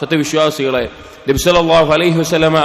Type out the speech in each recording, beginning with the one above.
സത്യവിശ്വാസികളെ നബ്സലാഹു അലൈഹി വസ്ലമ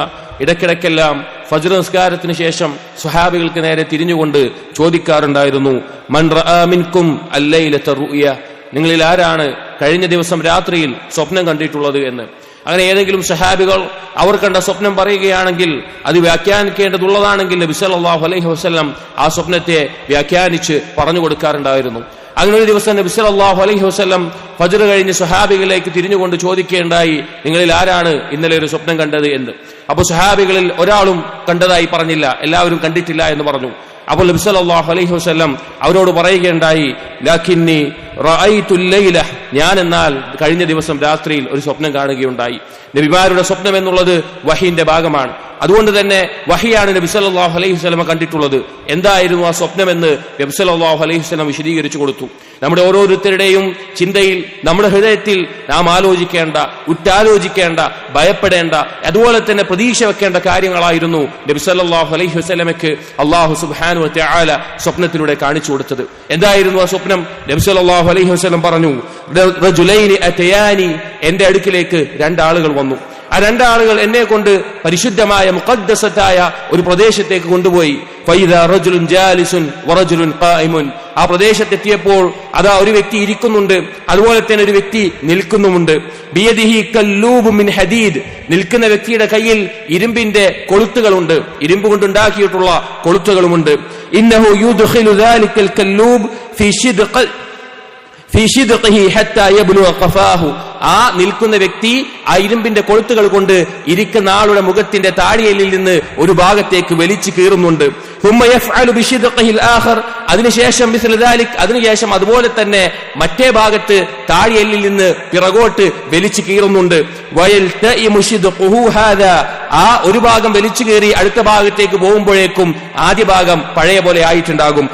ഇടയ്ക്കിടയ്ക്കെല്ലാം ഫജ്ർ നിസ്കാരത്തിന് ശേഷം സുഹാബികൾക്ക് നേരെ തിരിഞ്ഞുകൊണ്ട് ചോദിക്കാറുണ്ടായിരുന്നു മൻറമിൻകും അല്ലയിലത്തെ റുയ നിങ്ങളിൽ ആരാണ് കഴിഞ്ഞ ദിവസം രാത്രിയിൽ സ്വപ്നം കണ്ടിട്ടുള്ളത് എന്ന്. അങ്ങനെ ഏതെങ്കിലും സഹാബികൾ അവർ കണ്ട സ്വപ്നം പറയുകയാണെങ്കിൽ അത് വ്യാഖ്യാനിക്കേണ്ടതുള്ളതാണെങ്കിൽ നബി സല്ലല്ലാഹു അലൈഹി വസ്ലം ആ സ്വപ്നത്തെ വ്യാഖ്യാനിച്ച് പറഞ്ഞു കൊടുക്കാറുണ്ടായിരുന്നു. അങ്ങനെ ഒരു ദിവസം നബി സല്ലല്ലാഹു അലൈഹി വസല്ലം ഫജ്ർ കഴിഞ്ഞ് സുഹാബികളിലേക്ക് തിരിഞ്ഞുകൊണ്ട് ചോദിക്കേണ്ടായി നിങ്ങളിൽ ആരാണ് ഇന്നലെ ഒരു സ്വപ്നം കണ്ടത്? എന്ന്. അപ്പോൾ സുഹാബികളിൽ ഒരാളും കണ്ടതായി പറഞ്ഞില്ല എല്ലാവരും കണ്ടിട്ടില്ല എന്ന് പറഞ്ഞു. അപ്പോൾ നബി സല്ലല്ലാഹു അലൈഹി വസല്ലം അവരോട് പറയുകയുണ്ടായി ലാക്കിന്നി റഅയ്തുൽ ഞാൻ എന്നാൽ കഴിഞ്ഞ ദിവസം രാത്രിയിൽ ഒരു സ്വപ്നം കാണുകയുണ്ടായി. നബിമാരുടെ സ്വപ്നം എന്നുള്ളത് വഹീന്റെ ഭാഗമാണ്. അതുകൊണ്ട് തന്നെ വഹിയാണ് നബി സല്ലല്ലാഹു അലൈഹി വസല്ലമ കണ്ടിട്ടുള്ളത്. എന്തായിരുന്നു ആ സ്വപ്നമെന്ന് നബി സല്ലല്ലാഹു അലൈഹി സ്വലം വിശദീകരിച്ചു കൊടുത്തു. നമ്മുടെ ഓരോരുത്തരുടെയും ചിന്തയിൽ നമ്മുടെ ഹൃദയത്തിൽ നാം ആലോചിക്കേണ്ട ഉറ്റാലോചിക്കേണ്ട ഭയപ്പെടേണ്ട അതുപോലെ തന്നെ പ്രതീക്ഷ വെക്കേണ്ട കാര്യങ്ങളായിരുന്നു നബി സല്ലല്ലാഹു അലൈഹി വസ്ലമയ്ക്ക് അള്ളാഹു സുബാനു ആല സ്വപ്നത്തിലൂടെ കാണിച്ചു കൊടുത്തത്. എന്തായിരുന്നു ആ സ്വപ്നം? നബി സല്ലല്ലാഹു അലൈഹി വസ്ലം പറഞ്ഞു എന്റെ അടുക്കിലേക്ക് രണ്ടാളുകൾ വന്നു. ആ രണ്ടാളുകൾ എന്നെ കൊണ്ട് പരിശുദ്ധമായ മുഖദ്ദസത്തായ ഒരു പ്രദേശത്തേക്ക് കൊണ്ടുപോയി. ആ പ്രദേശത്തെത്തിയപ്പോൾ അതാ ഒരു വ്യക്തി ഇരിക്കുന്നുണ്ട്. അതുപോലെ തന്നെ ഒരു വ്യക്തി നിൽക്കുന്നുമുണ്ട്. മിൻ ഹദീദ്. നിൽക്കുന്ന വ്യക്തിയുടെ കയ്യിൽ ഇരുമ്പിന്റെ കൊളുത്തുകളുണ്ട്. ഇരുമ്പ് കൊണ്ടുണ്ടാക്കിയിട്ടുള്ള കൊളുത്തുകളുമുണ്ട്. ഇന്നഹു ആ നിൽക്കുന്ന വ്യക്തി ആ ഇരുമ്പിന്റെ കൊളുത്തുകൾ കൊണ്ട് ഇരിക്കുന്ന ആളുടെ മുഖത്തിന്റെ താടിയലിൽ നിന്ന് ഒരു ഭാഗത്തേക്ക് വലിച്ചു കീറുന്നുണ്ട്. അതിനുശേഷം അതിനുശേഷം അതുപോലെ തന്നെ മറ്റേ ഭാഗത്ത് താഴെയല്ലിൽ നിന്ന് പിറകോട്ട് വലിച്ചു കീറുന്നുണ്ട്. ആ ഒരു ഭാഗം വലിച്ചു കീറി അടുത്ത ഭാഗത്തേക്ക് പോകുമ്പോഴേക്കും ആദ്യ ഭാഗം പഴയ പോലെ ആയിട്ടുണ്ടാകും.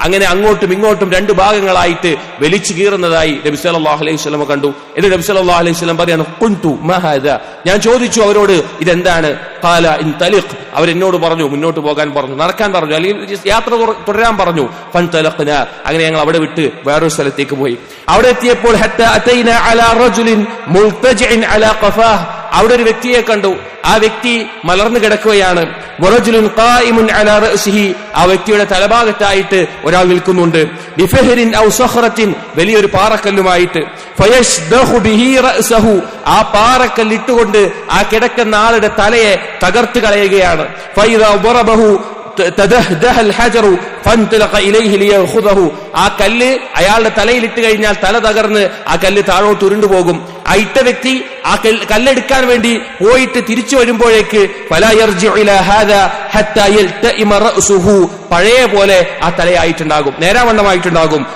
അങ്ങനെ അങ്ങോട്ടും ഇങ്ങോട്ടും രണ്ട് ഭാഗങ്ങളായിട്ട് വലിച്ചു കീറുന്നതായി നബി സല്ലല്ലാഹു അലൈഹി വസല്ലം കണ്ടു. എന്നിട്ട് നബി സല്ലല്ലാഹു അലൈഹി വസല്ലം പറയുന്നു ഞാൻ ചോദിച്ചു അവരോട് ഇതെന്താണ്? ഇൻ അവരെന്നോട് പറഞ്ഞു മുന്നോട്ട് പോകാൻ പറഞ്ഞു. നടക്കാൻ പറഞ്ഞു. അല്ലെങ്കിൽ യാത്ര തുടരാൻ പറഞ്ഞു. ഫൻ തലഖ്ന അങ്ങനെ ഞങ്ങൾ അവിടെ വിട്ട് വേറൊരു സ്ഥലത്തേക്ക് പോയി. അവിടെ എത്തിയപ്പോൾ ഹത്ത അലാ അലാ അവിടെ ഒരു വ്യക്തിയെ കണ്ടു. ആ വ്യക്തി മലർന്നു കിടക്കുകയാണ്. ആ വ്യക്തിയുടെ തലഭാഗത്തായിട്ട് ഒരാൾ നിൽക്കുന്നുണ്ട്. വലിയൊരു പാറക്കല്ലുമായിട്ട്. ആ പാറക്കല്ല് ഇട്ടുകൊണ്ട് ആ കിടക്കുന്ന ആളുടെ തലയെ തകർത്ത് കളയുകയാണ്. ആ കല്ല് അയാളുടെ തലയിലിട്ട് കഴിഞ്ഞാൽ തല തകർന്ന് ആ കല്ല് താഴോട്ട് ഉരുണ്ടു പോകും. ആ ഇട്ട വ്യക്തി ആ കല്ലെടുക്കാൻ വേണ്ടി പോയിട്ട് തിരിച്ചു വരുമ്പോഴേക്ക് പഴയ പോലെ ആ തലയായിട്ടുണ്ടാകും. നേരാവണ്ണമായിട്ടുണ്ടാകും.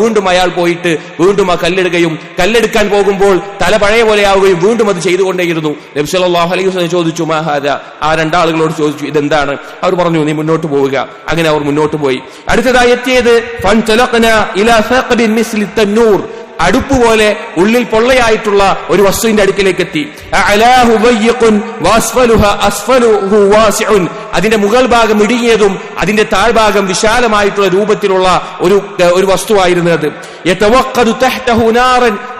വീണ്ടും അയാൾ പോയിട്ട് വീണ്ടും ആ കല്ലെടുക്കുകയും കല്ലെടുക്കാൻ പോകുമ്പോൾ തല പഴയ പോലെ ആവുകയും വീണ്ടും അത് ചെയ്തുകൊണ്ടേയിരുന്നു. സല്ലല്ലാഹു അലൈഹി ചോദിച്ചു മഹാദ ആ രണ്ടാളുകളോട് ചോദിച്ചു ഇതെന്താണ്? അവർ പറഞ്ഞു നീ മുന്നോട്ട് പോവുക. അങ്ങനെ അവർ മുന്നോട്ട് പോയി. അടുത്തതായി എത്തിയത് അടുപ്പ് പോലെ ഉള്ളിൽ പൊള്ളയായിട്ടുള്ള ഒരു വസ്തുവിന്റെ അടുക്കിലേക്ക് എത്തി. അതിന്റെ മുകൾ ഭാഗം ഇടുങ്ങിയതും അതിന്റെ താഴ്ഭാഗം വിശാലമായിട്ടുള്ള രൂപത്തിലുള്ള ഒരു ഒരു വസ്തുവായിരുന്നു അത്.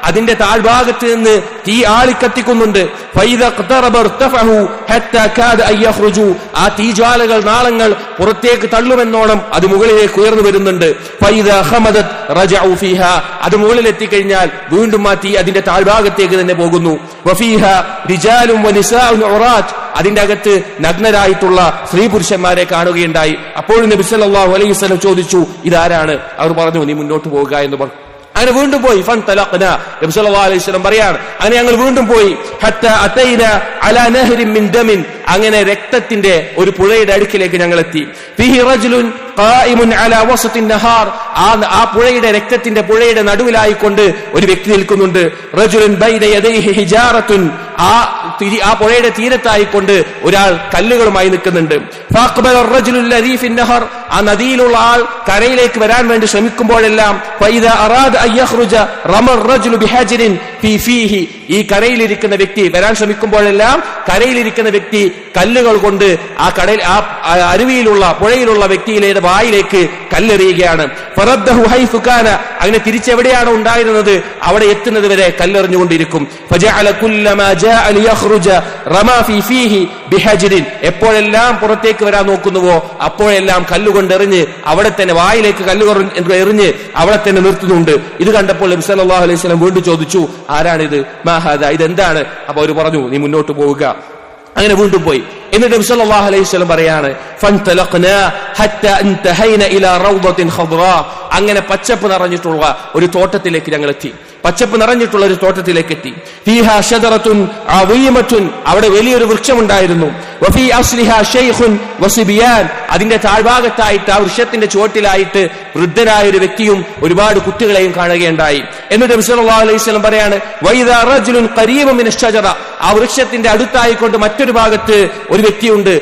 അതിന്റെ താഴ്ഭാഗത്ത് നിന്ന് തീ ആളിക്കത്തിക്കുന്നുണ്ട്. ആ തീജ്വാലകൾ നാളങ്ങൾ പുറത്തേക്ക് തള്ളുമെന്നോണം അത് മുകളിലേക്ക് ഉയർന്നു വരുന്നുണ്ട്. അത് മുകളിൽ എത്തിക്കഴിഞ്ഞാൽ വീണ്ടും ആ തീ അതിന്റെ താഴ്ഭാഗത്തേക്ക് തന്നെ പോകുന്നു. അതിന്റെ അകത്ത് നഗ്നരായിട്ടുള്ള സ്ത്രീ പുരുഷന്മാരെ കാണുകയുണ്ടായി. അപ്പോൾ നബി സല്ലല്ലാഹു അലൈഹി വസല്ലം ചോദിച്ചു ഇതാരാണ്? അവർ പറഞ്ഞു നീ മുന്നോട്ട് പോകുക എന്ന് പറഞ്ഞു. അങ്ങനെ വീണ്ടും പോയി. ഫൻ പറയാണ് അങ്ങനെ ഞങ്ങൾ വീണ്ടും പോയി. ഹത്ത നഹരിൻ മിൻ അങ്ങനെ രക്തത്തിന്റെ ഒരു പുഴയുടെ അടുക്കിലേക്ക് ഞങ്ങൾ എത്തി റജുലുൻ ആ ആ പുഴയുടെ രക്തത്തിന്റെ പുഴയുടെ നടുവിലായിക്കൊണ്ട് ഒരു വ്യക്തി നിൽക്കുന്നുണ്ട്. റജുലൻ ഹിജാറത്തുൻ. ആ ആ പുഴയുടെ തീരത്തായിക്കൊണ്ട് ഒരാൾ കല്ലുകളുമായി നിൽക്കുന്നുണ്ട്. ആ നദിയിലുള്ള ആൾ കരയിലേക്ക് വരാൻ വേണ്ടി ശ്രമിക്കുമ്പോഴെല്ലാം ഈ കരയിലിരിക്കുന്ന വ്യക്തി വരാൻ ശ്രമിക്കുമ്പോഴെല്ലാം കരയിലിരിക്കുന്ന വ്യക്തി കല്ലുകൾ കൊണ്ട് ആ കടയിൽ ആ അരുവിയിലുള്ള പുഴയിലുള്ള വ്യക്തിയിലേറെ വായിലേക്ക് കല്ലെറിയുകയാണ്. അങ്ങനെ തിരിച്ചെവിടെയാണ് ഉണ്ടായിരുന്നത്? അവിടെ എത്തുന്നത് വരെ കല്ലെറിഞ്ഞുകൊണ്ടിരിക്കും. എപ്പോഴെല്ലാം പുറത്തേക്ക് വരാൻ നോക്കുന്നുവോ അപ്പോഴെല്ലാം കല്ലുകൊണ്ട് എറിഞ്ഞ് അവിടെ തന്നെ വായിലേക്ക് കല്ലുകൊണ്ട് എറിഞ്ഞ് അവിടെ തന്നെ നിർത്തുന്നുണ്ട്. ഇത് കണ്ടപ്പോൾ അലൈഹി വസല്ലം വീണ്ടും ചോദിച്ചു ആരാണിത്? മാഹാദ ഇതെന്താണ്? അപ്പൊ അവർ പറഞ്ഞു നീ മുന്നോട്ട് പോവുക. അങ്ങനെ വീണ്ടും പോയി. എന്നിട്ട് നബി സല്ലല്ലാഹു അലൈഹി വസല്ലം പറയാണ് ഫൻതലഖ്നാ ഹത്താ അൻതഹൈന ഇലാ റൗദത്തിൻ ഖദ്റാ അങ്ങനെ പച്ചപ്പ് നിറഞ്ഞിട്ടുള്ള ഒരു തോട്ടത്തിലേക്ക് ഞങ്ങൾ എത്തി. പച്ചപ്പ് നിറഞ്ഞിട്ടുള്ള ഒരു തോട്ടത്തിലേക്ക് എത്തി. ഫീഹാ ഷജറത്തുൻ അദീമത്തുൻ. അവിടെ വലിയൊരു വൃക്ഷമുണ്ടായിരുന്നു. വസിബിയാൻ. അതിന്റെ താഴ്ഭാഗത്തായിട്ട് ആ വൃക്ഷത്തിന്റെ ചുവട്ടിലായിട്ട് വൃദ്ധനായ ഒരു വ്യക്തിയും ഒരുപാട് കുട്ടികളെയും കാണുകയുണ്ടായി. എന്നിട്ട് അലൈഹിസ്ലം പറയാണ് ആ വൃക്ഷത്തിന്റെ അടുത്തായിക്കൊണ്ട് മറ്റൊരു ഭാഗത്ത് ഒരു വ്യക്തിയുണ്ട്.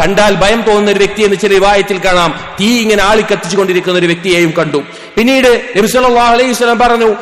കണ്ടാൽ ഭയം തോന്നുന്ന ഒരു വ്യക്തി എന്ന് ചില വിവാഹത്തിൽ കാണാം. തീ ഇങ്ങനെ ആളി കത്തിച്ചുകൊണ്ടിരിക്കുന്ന ഒരു വ്യക്തിയെയും കണ്ടു. പിന്നീട് അലൈഹി സ്വലം പറഞ്ഞു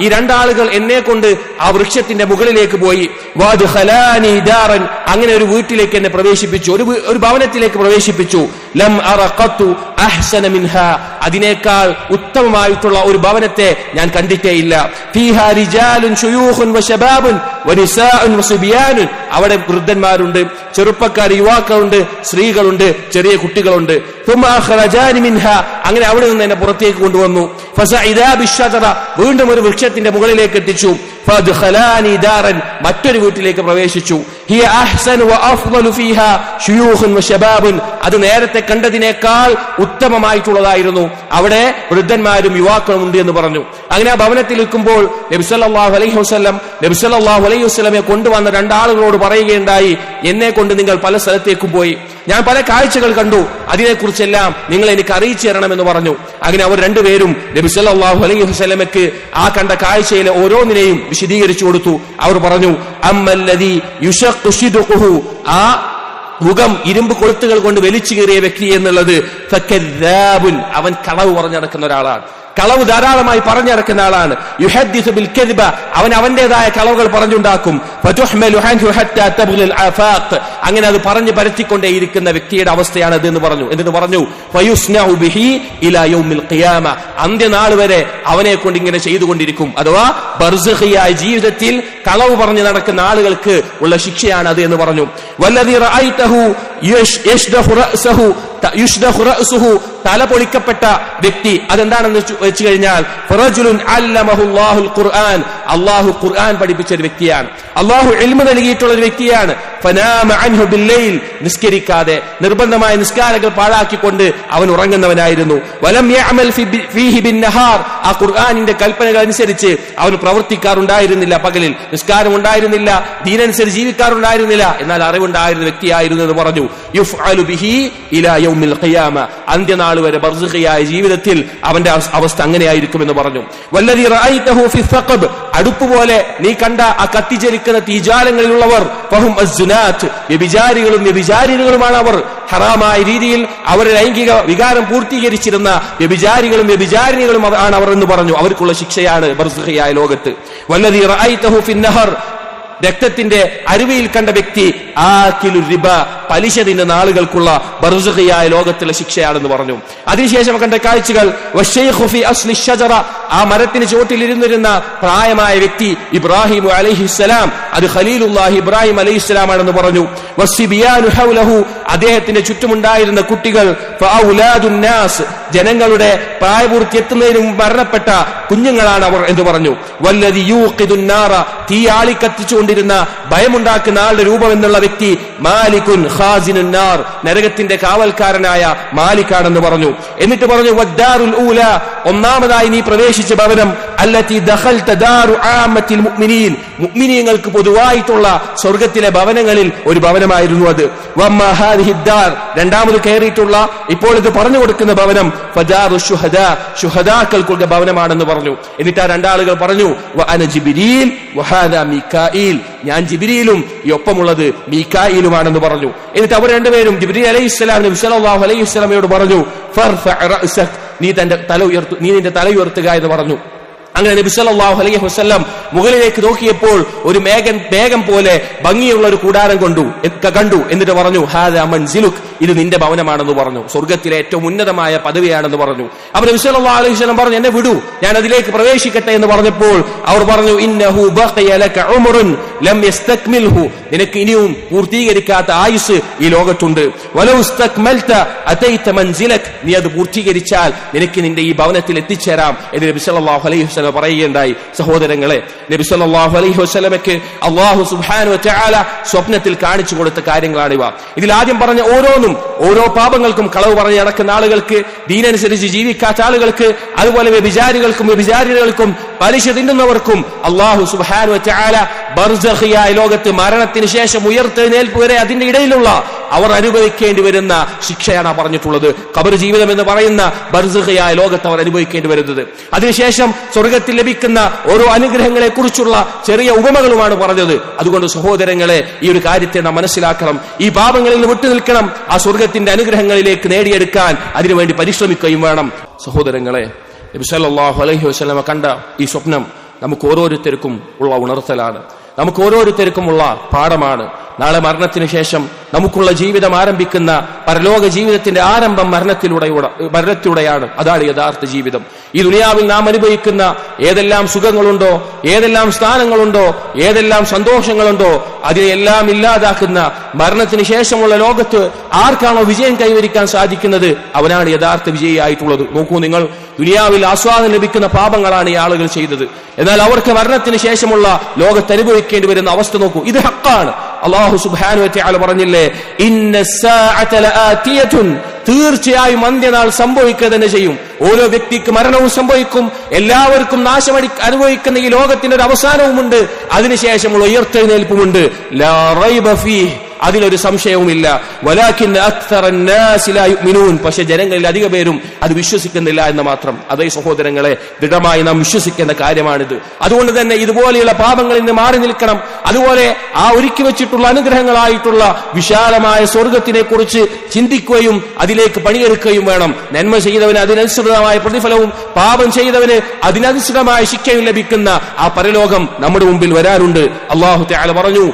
ഈ രണ്ടാളുകൾ എന്നെ കൊണ്ട് ആ വൃക്ഷത്തിന്റെ മുകളിലേക്ക് പോയി. വാദ് ഹലാനി ദാറൻ അങ്ങനെ ഒരു വീട്ടിലേക്ക് എന്നെ പ്രവേശിപ്പിച്ചു. ഒരു ഒരു ഭവനത്തിലേക്ക് പ്രവേശിപ്പിച്ചു. ലം അറഖത്തു അഹ്സന മിൻഹ. അതിനേക്കാൾ ഉത്തമമായിട്ടുള്ള ഒരു ഭവനത്തെ ഞാൻ കണ്ടിട്ടേയില്ല. ഫീഹാ റിജാലുൻ ശുയൂഖുൻ വശബാബുൻ വനിസാഉൻ വസുബിയാനുൻ അവിടെ വൃദ്ധന്മാരുണ്ട് ചെറുപ്പക്കാർ യുവാക്കളുണ്ട് സ്ത്രീകളുണ്ട് ചെറിയ കുട്ടികളുണ്ട്. അങ്ങനെ അവിടെ നിന്ന് എന്നെ പുറത്തേക്ക് കൊണ്ടുവന്നു. ഫസഇദാ വീണ്ടും ഒരു വൃക്ഷ വൃക്ഷത്തിന്റെ മുകളിലേക്ക് എത്തിച്ചു. മറ്റൊരു വീട്ടിലേക്ക് പ്രവേശിച്ചു. ഹിയ വഅഫ്ളലു ഫീഹാ വ അത് നേരത്തെ കണ്ടതിനേക്കാൾ ഉത്തമമായിട്ടുള്ളതായിരുന്നു. അവിടെ വൃദ്ധന്മാരും യുവാക്കളും ഉണ്ട് എന്ന് പറഞ്ഞു. അങ്ങനെ ആ ഭവനത്തിൽ നിൽക്കുമ്പോൾ നബി സല്ലല്ലാഹു അലൈഹി വസല്ലം നബി സല്ലല്ലാഹു അലൈഹി വസല്ലമയെ കൊണ്ടുവന്ന രണ്ടാളുകളോട് പറയുകയുണ്ടായി. എന്നെ കൊണ്ട് നിങ്ങൾ പല സ്ഥലത്തേക്കും പോയി. ഞാൻ പല കാഴ്ചകൾ കണ്ടു. അതിനെക്കുറിച്ചെല്ലാം നിങ്ങൾ എനിക്ക് അറിയിച്ചു തരണമെന്ന് പറഞ്ഞു. അങ്ങനെ അവർ രണ്ടുപേരും നബി സല്ലല്ലാഹു അലൈഹി വസല്ലമയ്ക്ക് ആ കണ്ട കാഴ്ചയിലെ ഓരോന്നിനെയും വിശദീകരിച്ചു കൊടുത്തു. അവർ പറഞ്ഞു അമ്മല്ലതി ആ മുഖം ഇരുമ്പ് കൊളുത്തുകൾ കൊണ്ട് വലിച്ചു കീറിയ വ്യക്തി എന്നുള്ളത്. അവൻ കളവ് പറഞ്ഞു നടക്കുന്ന ഒരാളാണ്. കളവ് ധാരാളമായി പറഞ്ഞിറക്കുന്ന ആളാണ്. ബിൽ അവൻ അവന്റേതായ കളവുകൾ പറഞ്ഞുണ്ടാക്കും. അങ്ങനെ അത് പറഞ്ഞു പരത്തിക്കൊണ്ടേയിരിക്കുന്ന വ്യക്തിയുടെ അവസ്ഥയാണ് അത് എന്ന് പറഞ്ഞു. എന്നിട്ട് പറഞ്ഞു? അന്ത്യനാൾ വരെ അവനെ കൊണ്ട് ഇങ്ങനെ ചെയ്തുകൊണ്ടിരിക്കും. അഥവാ ബർസഖിയായ ജീവിതത്തിൽ കളവ് പറഞ്ഞു നടക്കുന്ന ആളുകൾക്ക് ഉള്ള ശിക്ഷയാണ് അത് എന്ന് പറഞ്ഞു. യഷ്ദഹു റഅസഹു തല പൊളിക്കപ്പെട്ട വ്യക്തി അതെന്താണെന്ന് വെച്ച് കഴിഞ്ഞാൽ അല്ലാഹു ഖുർആൻ പഠിപ്പിച്ച ഒരു വ്യക്തിയാണ്. അള്ളാഹു എൽമ നൽകിയിട്ടുള്ള ഒരു വ്യക്തിയാണ്. നിസ്കരിക്കാതെ നിർബന്ധമായ നിസ്കാരങ്ങൾ പാഴാക്കിക്കൊണ്ട് അവൻ ഉറങ്ങുന്നവനായിരുന്നു. വലം ആ ഖുർആാനിന്റെ കൽപ്പനകൾ അനുസരിച്ച് അവൻ പ്രവർത്തിക്കാറുണ്ടായിരുന്നില്ല പകലിൽ. നിസ്കാരം ഉണ്ടായിരുന്നില്ല ദീനനുസരിച്ച് ജീവിക്കാറുണ്ടായിരുന്നില്ല. എന്നാൽ അറിവുണ്ടായിരുന്ന വ്യക്തിയായിരുന്നു എന്ന് പറഞ്ഞു. യുഫ്അലു ബിഹി ഇലാ യൗമിൽ ഖിയാമ. അന്ത്യനാൾ വരെ ബർസഖിയായ ജീവിതത്തിൽ അവന്റെ അവസ്ഥ അവസ്ഥ അങ്ങനെയായിരിക്കുമെന്ന് പറഞ്ഞു. വല്ലതി റഅയ്തഹു ഫി സഖബ് അടുപ്പ് പോലെ നീ കണ്ട ആ കത്തിജ്വലിക്കുന്ന തീജാലങ്ങളിലുള്ളവർ ഫഹും അസ്സുനാത്ത് വ്യഭിചാരികളും വ്യഭിചാരികളുമാണ് അവർ. ഹറാമായ രീതിയിൽ അവരുടെ ലൈംഗിക വികാരം പൂർത്തീകരിച്ചിരുന്ന വ്യഭിചാരികളും വ്യഭിചാരിണികളും ആണ് അവർ എന്ന് പറഞ്ഞു. അവർക്കുള്ള ശിക്ഷയാണ് ബർസുഹയായ ലോകത്ത്. വല്ലതി ഫിന്നഹർ രക്തത്തിന്റെ അരുവിയിൽ കണ്ട വ്യക്തി ആ കിലു റിബ പലിശ തിന്നുന്ന ആളുകൾക്കുള്ള ബർസുഖിയായ ലോകത്തിലെ ശിക്ഷയാണെന്ന് പറഞ്ഞു. അതിനുശേഷം കണ്ട കാഴ്ചകൾ ആ മരത്തിന് ചുവട്ടിലിരുന്നിരുന്ന പ്രായമായ വ്യക്തി ഇബ്രാഹിം അലൈഹിസ്സലാം അത് ഖലീലുല്ലാഹി ഇബ്രാഹിം അലൈഹിസ്സലാമാണെന്ന് പറഞ്ഞു. വസ്സിബിയാനു ഹൗലഹു അദ്ദേഹത്തിന്റെ ചുറ്റുമുണ്ടായിരുന്ന കുട്ടികൾ ജനങ്ങളുടെ പ്രായപൂർത്തി എത്തുന്നതിന് മരണപ്പെട്ട കുഞ്ഞുങ്ങളാണ് അവർ എന്ന് പറഞ്ഞു. വല്ലതി യൂഖിദുൻ നാറ തീ ആളി കത്തിച്ചുകൊണ്ടിരുന്ന ഭയമുണ്ടാക്കുന്ന ആളുടെ രൂപം എന്നുള്ള വ്യക്തി മാലിക്കുൻ ഖാസിനുൻ നാർ നരകത്തിന്റെ കാവൽക്കാരനായ മാലിക്കാണെന്ന് പറഞ്ഞു. എന്നിട്ട് പറഞ്ഞു വദ്ദാറുൽ ഊല ഒന്നാമതായി നീ പ്രവേശിച്ച ഭവനം അല്ലത്തി മുഅ്മിനീൻ. മുഅ്മിനീങ്ങൾക്ക് പൊതുവായിട്ടുള്ള സ്വർഗത്തിലെ ഭവനങ്ങളിൽ ഒരു ഭവനമായിരുന്നു അത്. രണ്ടാമത് കയറിയിട്ടുള്ള ഇപ്പോൾ ഇത് പറഞ്ഞു കൊടുക്കുന്ന ഭവനം ശുഹദാക്കൾക്കുള്ള ഭവനമാണെന്ന് പറഞ്ഞു. എന്നിട്ട് ആ രണ്ടാളുകൾ പറഞ്ഞു ഞാൻ ജിബ്രീലും ഈ ഒപ്പമുള്ളത് മീകായിലുമാണെന്ന് പറഞ്ഞു. എന്നിട്ട് അവർ രണ്ടുപേരും ജിബ്രീൽ അലൈഹി സ്വലാം നബി അലൈഹി വസല്ലമയോട് പറഞ്ഞു നീ തന്റെ തല ഉയർത്തു നീ നിന്റെ തല ഉയർത്തുക എന്ന് പറഞ്ഞു. അങ്ങനെ നബി സല്ലല്ലാഹു അലൈഹി വസല്ലം മുകളിലേക്ക് നോക്കിയപ്പോൾ ഒരു മേഘൻ മേഘം പോലെ ഭംഗിയുള്ള ഒരു കൂടാരം കൊണ്ടു കണ്ടു എന്നിട്ട് പറഞ്ഞു ഹാദാ മൻസിലുക് ഇത് നിന്റെ ഭവനമാണെന്ന് പറഞ്ഞു. സ്വർഗത്തിലെ ഏറ്റവും ഉന്നതമായ പദവിയാണെന്ന് പറഞ്ഞു. അപ്പൊ നബി സല്ലല്ലാഹു അലൈഹി വസല്ലം പറഞ്ഞു എന്നെ വിടൂ ഞാൻ അതിലേക്ക് പ്രവേശിക്കട്ടെ എന്ന് പറഞ്ഞപ്പോൾ അവർ പറഞ്ഞു ഇന്നഹു ലക ഉമറുൻ ലം നിനക്ക് ഇനിയും പൂർത്തീകരിക്കാത്ത ആയുസ് ഈ ലോകത്തുണ്ട്. നീ അത് പൂർത്തീകരിച്ചാൽ നിനക്ക് നിന്റെ ഈ ഭവനത്തിൽ എത്തിച്ചേരാം എന്ന് നബി സല്ലല്ലാഹു അലൈഹി വസല്ലം പറയുകയുണ്ടായി. സഹോദരങ്ങളെ നബി സല്ലല്ലാഹു അലൈഹി വസല്ലമയ്ക്ക് അള്ളാഹു സുബ്ഹാനഹു തആല സ്വപ്നത്തിൽ കാണിച്ചു കൊടുത്ത കാര്യങ്ങളാണിവ. ഇതിൽ ആദ്യം പറഞ്ഞ ഓരോന്നും ഓരോ പാപങ്ങൾക്കും കളവ് പറഞ്ഞ് നടക്കുന്ന ആളുകൾക്ക് ദീനനുസരിച്ച് ജീവിക്കാത്ത ആളുകൾക്ക് അതുപോലെ വ്യഭിചാരികൾക്കും വ്യഭിചാരികൾക്കും പലിശ തിന്നുന്നവർക്കും അള്ളാഹു സുബ്ഹാനഹു തആല ബർസഖിയായ ലോകത്ത് മരണത്തിന് ശേഷം ഉയർത്തെഴുന്നേൽപ്പ് വരെ അതിന്റെ ഇടയിലുള്ള അവർ അനുഭവിക്കേണ്ടി വരുന്ന ശിക്ഷയാണ് പറഞ്ഞിട്ടുള്ളത്. കബർ ജീവിതം എന്ന് പറയുന്ന ബർസഖിയായ ലോകത്ത് അവർ അനുഭവിക്കേണ്ടി വരുന്നത്. അതിനുശേഷം സ്വർഗത്തിൽ ലഭിക്കുന്ന ഓരോ അനുഗ്രഹങ്ങളെ കുറിച്ചുള്ള ചെറിയ ഉപമകളുമാണ് പറഞ്ഞത്. അതുകൊണ്ട് സഹോദരങ്ങളെ ഈ ഒരു കാര്യത്തെ നാം മനസ്സിലാക്കണം. ഈ പാപങ്ങളിൽ നിന്ന് വിട്ടുനിൽക്കണം ആ സ്വർഗത്തിന്റെ അനുഗ്രഹങ്ങളിലേക്ക് നേടിയെടുക്കാൻ അതിനുവേണ്ടി പരിശ്രമിക്കുകയും വേണം. സഹോദരങ്ങളെ നബി സല്ലല്ലാഹു അലൈഹി വസല്ലമ കണ്ട ഈ സ്വപ്നം നമുക്ക് ഓരോരുത്തർക്കും ഉള്ള ഉണർത്തലാണ്. നമുക്ക് ഓരോരുത്തർക്കുമുള്ള പാഠമാണ്. നാളെ മരണത്തിന് ശേഷം നമുക്കുള്ള ജീവിതം ആരംഭിക്കുന്ന പരലോക ജീവിതത്തിന്റെ ആരംഭം മരണത്തിലൂടെ മരണത്തിലൂടെയാണ്. അതാണ് യഥാർത്ഥ ജീവിതം. ഈ ദുനിയാവിൽ നാം അനുഭവിക്കുന്ന ഏതെല്ലാം സുഖങ്ങളുണ്ടോ ഏതെല്ലാം സ്ഥാനങ്ങളുണ്ടോ ഏതെല്ലാം സന്തോഷങ്ങളുണ്ടോ അതിനെല്ലാം ഇല്ലാതാക്കുന്ന മരണത്തിന് ശേഷമുള്ള ലോകത്ത് ആർക്കാണോ വിജയം കൈവരിക്കാൻ സാധിക്കുന്നത് അവനാണ് യഥാർത്ഥ വിജയിയായിട്ടുള്ളത്. നോക്കൂ നിങ്ങൾ ദുനിയാവിൽ ആസ്വാദനം ലഭിക്കുന്ന പാപങ്ങളാണ് ഈ ആളുകൾ ചെയ്തത്. എന്നാൽ അവർക്ക് മരണത്തിന് ശേഷമുള്ള ലോകത്ത് അനുഭവിക്കേണ്ടി വരുന്ന അവസ്ഥ നോക്കൂ. ഇത് ഹക്കാണ്. അള്ളാഹു വതആല പറഞ്ഞില്ലേ ഇന്ന തീർച്ചയായും അന്ത്യനാൾ സംഭവിക്കുക തന്നെ ചെയ്യും. ഓരോ വ്യക്തിക്ക് മരണവും സംഭവിക്കും. എല്ലാവർക്കും നാശമടി അനുഭവിക്കുന്ന ഈ ലോകത്തിന്റെ ഒരു അവസാനവുമുണ്ട്. അതിനുശേഷമുള്ള ഉയർത്തെഴുന്നേൽപ്പുമുണ്ട്. അതിനൊരു സംശയവുമില്ല. വലാഖിൻ പക്ഷെ ജനങ്ങളിൽ അധിക പേരും അത് വിശ്വസിക്കുന്നില്ല എന്ന് മാത്രം. അതേ സഹോദരങ്ങളെ ദൃഢമായി നാം വിശ്വസിക്കേണ്ട കാര്യമാണിത്. അതുകൊണ്ട് തന്നെ ഇതുപോലെയുള്ള പാപങ്ങളിൽ നിന്ന് മാറി നിൽക്കണം. അതുപോലെ ആ ഒരുക്കി വെച്ചിട്ടുള്ള അനുഗ്രഹങ്ങളായിട്ടുള്ള വിശാലമായ സ്വർഗത്തിനെ കുറിച്ച് ചിന്തിക്കുകയും അതിലേക്ക് പണിയെടുക്കുകയും വേണം. നന്മ ചെയ്തവന് അതിനനുസൃതമായ പ്രതിഫലവും പാപം ചെയ്തവന് അതിനനുസൃതമായ ശിക്ഷയും ലഭിക്കുന്ന ആ പരലോകം നമ്മുടെ മുമ്പിൽ വരാറുണ്ട്. അള്ളാഹു പറഞ്ഞു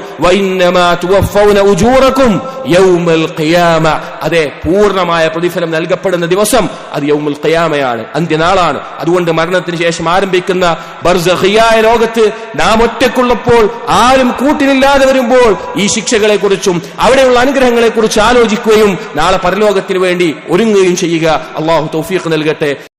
ഉജൂറക്കും യൗമൽ ഖിയാമ. അതെ പൂർണമായ പ്രതിഫലം നൽകപ്പെടുന്ന ദിവസം അത് യൗമുൽ ഖിയാമയാണ് അന്ത്യനാളാണ്. അതുകൊണ്ട് മരണത്തിന് ശേഷം ആരംഭിക്കുന്ന ബർസഖിയായ ലോകത്ത് നാം ഒറ്റക്കുള്ളപ്പോൾ ആരും കൂട്ടിനില്ലാതെ വരുമ്പോൾ ഈ ശിക്ഷകളെ കുറിച്ചും അവിടെയുള്ള അനുഗ്രഹങ്ങളെ കുറിച്ച് ആലോചിക്കുകയും നാളെ പരലോകത്തിന് വേണ്ടി ഒരുങ്ങുകയും ചെയ്യുക. അള്ളാഹു തൗഫീഖ് നൽകട്ടെ.